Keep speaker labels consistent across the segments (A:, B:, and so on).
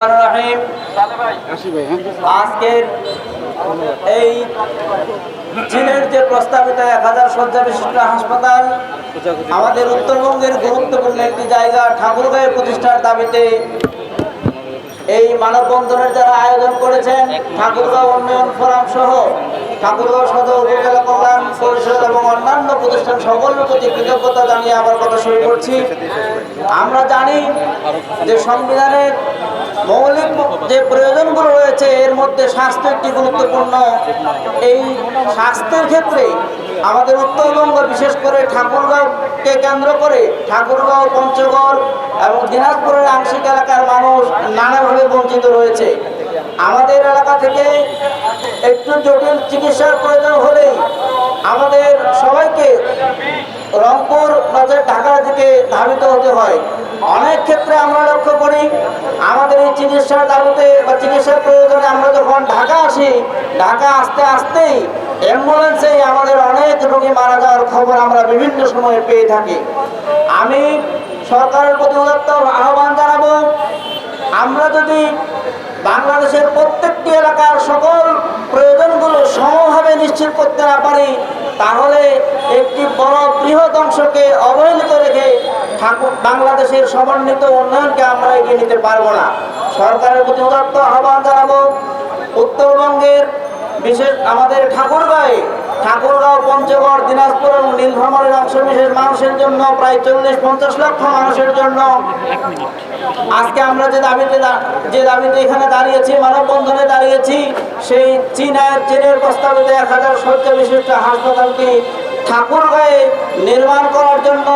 A: রহিম। আজকের এই চীনের যে প্রস্তাবিত এক হাজার শয্যা বিশিষ্ট হাসপাতাল আমাদের উত্তরবঙ্গের গুরুত্বপূর্ণ একটি জায়গা ঠাকুরগাঁয়ে প্রতিষ্ঠার দাবিতে এই মানববন্ধনের যারা আয়োজন করেছেন ঠাকুরগাঁও উন্নয়ন ফোরাম সহ ঠাকুরগাঁও সদর উপজেলা কল্যাণ পরিষদ এবং অন্যান্য প্রতিষ্ঠান সকলের প্রতি কৃতজ্ঞতা জানিয়ে আমার কথা শুরু করছি। আমরা জানি যে সংবিধানের মৌলিক যে প্রয়োজনগুলো রয়েছে, এর মধ্যে স্বাস্থ্য একটি গুরুত্বপূর্ণ। এই স্বাস্থ্যের ক্ষেত্রে আমাদের উত্তরবঙ্গ, বিশেষ করে ঠাকুরগাঁওকে কেন্দ্র করে ঠাকুরগাঁও, পঞ্চগড় এবং দিনাজপুরের আংশিক এলাকার মানুষ নানাভাবে বঞ্চিত রয়েছে। আমাদের এলাকা থেকে একটু জটিল চিকিৎসার প্রয়োজন হলেই আমাদের সবাইকে রংপুর নজর দিকে ধাবিত হতে হয়। অনেক ক্ষেত্রে আমরা লক্ষ্য করি, আমাদের এই চিকিৎসার দাবিতে বা চিকিৎসার প্রয়োজনে আমরা যখন ঢাকা আসি, ঢাকা আসতে আসতেই অ্যাম্বুলেন্সেই আমাদের অনেক রোগী মারা যাওয়ার খবর আমরা বিভিন্ন সময়ে পেয়ে থাকি। আমি সরকারের প্রতি আহ্বান জানাব, আমরা যদি বাংলাদেশের প্রত্যেকটি এলাকার সকল প্রয়োজনগুলো সমভাবে নিশ্চিত করতে না পারি, তাহলে একটি বড় বৃহৎ অংশকে অবহেলিত ঠাকুর বাংলাদেশের সমন্বিত উন্নয়নকে আমরা এগিয়ে নিতে পারব না। সরকারের প্রতি উদাত্ত আহ্বান জানাব। উত্তরবঙ্গের বিশেষ আমাদের ঠাকুরগাঁয়ে, ঠাকুরগাঁও, পঞ্চগড়, দিনাজপুর এবং নীলফামারীর অংশ বিশেষ মানুষের জন্য প্রায় চল্লিশ, পঞ্চাশ লক্ষ মানুষের জন্য। আজকে আমরা যে দাবিতে যে দাবিতে এখানে দাঁড়িয়েছি, মানববন্ধনে দাঁড়িয়েছি, সেই চীনের চীনের প্রস্তাবিত এক হাজার শয্যা বিশিষ্ট হাসপাতালটি ঠাকুরগাঁয়ে নির্মাণ করার জন্য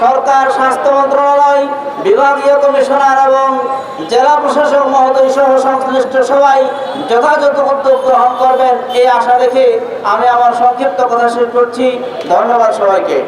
A: সরকার, স্বাস্থ্য মন্ত্রণালয়, বিভাগীয় কমিশনার এবং জেলা প্রশাসক মহোদয় সহ সংশ্লিষ্ট সবাই যথাযথ উদ্যোগ গ্রহণ করবেন এই আশা রেখে আমি আমার সংক্ষিপ্ত কথা শেষ করছি। ধন্যবাদ সবাইকে।